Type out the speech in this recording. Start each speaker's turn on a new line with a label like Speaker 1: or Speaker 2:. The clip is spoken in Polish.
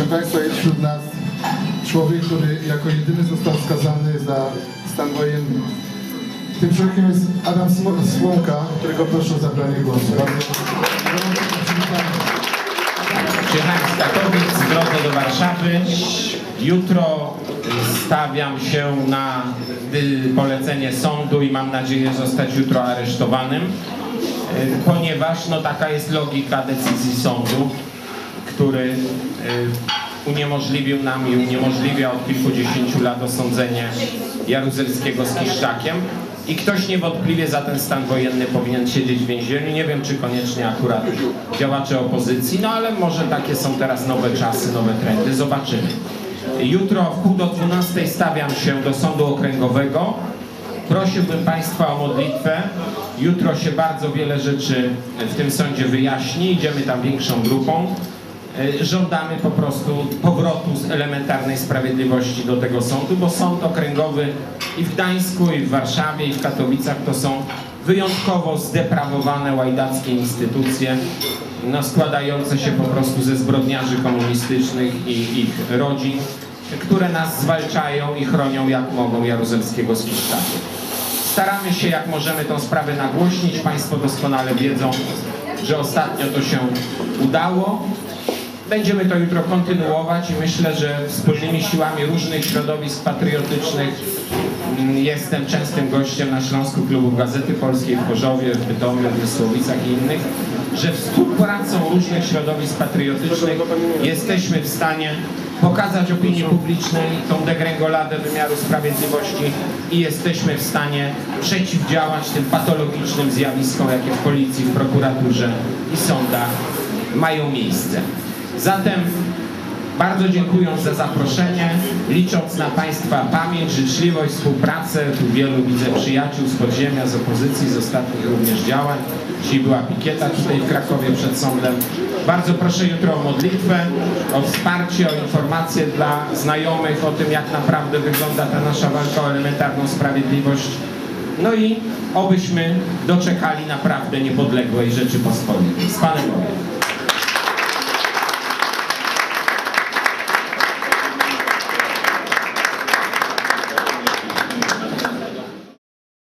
Speaker 1: Proszę Państwa, jest wśród nas człowiek, który jako jedyny został skazany za stan wojenny. Tym człowiekiem jest Adam Słomka, którego proszę o zabranie głosu.
Speaker 2: Przyjechałem z Katowic w drodze do Warszawy. Jutro stawiam się na polecenie sądu i mam nadzieję zostać jutro aresztowanym, ponieważ no, taka jest logika decyzji sądu, który y, uniemożliwił nam i uniemożliwia od kilkudziesięciu lat osądzenie Jaruzelskiego z Kiszczakiem. I ktoś niewątpliwie za ten stan wojenny powinien siedzieć w więzieniu. Nie wiem, czy koniecznie akurat działacze opozycji, no ale może takie są teraz nowe czasy, nowe trendy. Zobaczymy. Jutro w pół do 12 stawiam się do Sądu Okręgowego. Prosiłbym Państwa o modlitwę. Jutro się bardzo wiele rzeczy w tym sądzie wyjaśni. Idziemy tam większą grupą. E, Żądamy po prostu powrotu z elementarnej sprawiedliwości do tego sądu, bo sąd okręgowy i w Gdańsku, i w Warszawie, i w Katowicach to są wyjątkowo zdeprawowane łajdackie instytucje, no, składające się po prostu ze zbrodniarzy komunistycznych i ich rodzin, które nas zwalczają i chronią jak mogą Jaruzelskiego z Kiszczakiem. Staramy się jak możemy tą sprawę nagłośnić. Państwo doskonale wiedzą, że ostatnio to się udało. Będziemy to jutro kontynuować i myślę, że wspólnymi siłami różnych środowisk patriotycznych mm, jestem częstym gościem na Śląsku Klubu Gazety Polskiej w Chorzowie, w Bytomiu, w Mysłowicach i innych, że współpracą różnych środowisk patriotycznych jesteśmy w stanie pokazać opinii publicznej tą degrengoladę wymiaru sprawiedliwości i jesteśmy w stanie przeciwdziałać tym patologicznym zjawiskom, jakie w policji, w prokuraturze i sądach mają miejsce. Zatem bardzo dziękując za zaproszenie, licząc na Państwa pamięć, życzliwość, współpracę, tu wielu widzę przyjaciół z podziemia, z opozycji, z ostatnich również działań. Dzisiaj była pikieta tutaj w Krakowie przed sądem. Bardzo proszę jutro o modlitwę, o wsparcie, o informacje dla znajomych o tym, jak naprawdę wygląda ta nasza walka o elementarną sprawiedliwość. No i obyśmy doczekali naprawdę niepodległej Rzeczypospolitej. Z Panem Bogiem.